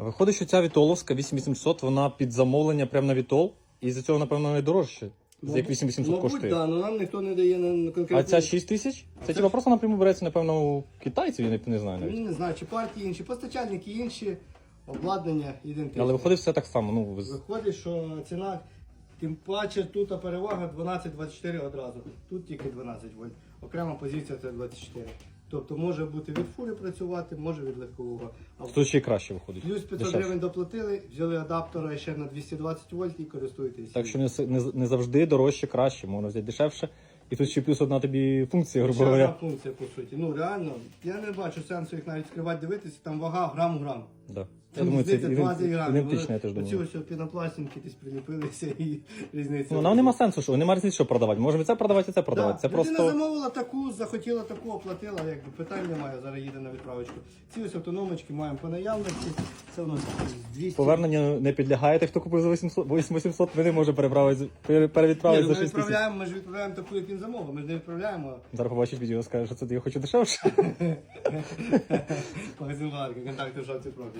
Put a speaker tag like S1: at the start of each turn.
S1: Виходить, що ця Вітоловська 8800, вона під замовлення прямо на Вітол, і за цього, напевно, найдорожче. За як 8800
S2: Мабуть,
S1: коштує.
S2: да, але нам ніхто не дає на, на конкретну...
S1: А ця 6 тисяч? Це типа просто напряму береться, напевно, у китайців, я не, не знаю навіть.
S2: Ну, не знаю, чи партії інші, постачальники інші, обладнання ідентичне.
S1: Але виходить все так само. Ну, ви з-
S2: Виходить, що ціна, тим паче тут перевага 12-24 одразу. Тут тільки 12 вольт. Окрема позиція це 24. Тобто може бути від фури працювати, може від легкового. А
S1: тут ще й краще виходить.
S2: Плюс 500
S1: Дешевше.
S2: гривень доплатили, взяли адаптера ще на 220 вольт і користуєтесь.
S1: Так що не, с- не, з- не завжди дорожче краще, можна взяти дешевше. І тут ще плюс одна тобі функція, грубо
S2: Ще одна
S1: говоря.
S2: функція, по суті. Ну реально, я не бачу сенсу їх навіть скривати, дивитися, там вага грам в грам.
S1: Да. Я думаю, це
S2: здається, 20
S1: іден-
S2: грамів.
S1: ідентично, я теж
S2: Оці
S1: думаю.
S2: ось пінопластинки десь приліпилися і різниця.
S1: Ну, нам нема сенсу, що нема різниці, що продавати. Можемо це продавати, і це
S2: Да.
S1: продавати. Це
S2: Людина
S1: просто
S2: замовила таку, захотіла таку, оплатила, якби питань немає, зараз їде на відправочку. Ці ось автономочки маємо по наявності. Це у нас 200.
S1: повернення не підлягає. Тих, хто купив за 800, 8800, ми не можемо переправити, перевідправити
S2: ну,
S1: за
S2: ми
S1: 6 тисяч.
S2: відправляємо, ми ж відправляємо таку, як він замовив. Ми ж не відправляємо
S1: Зараз побачить відео, скаже, що це я хочу дешевше.
S2: магазин Варки, контакти в шапці профілі.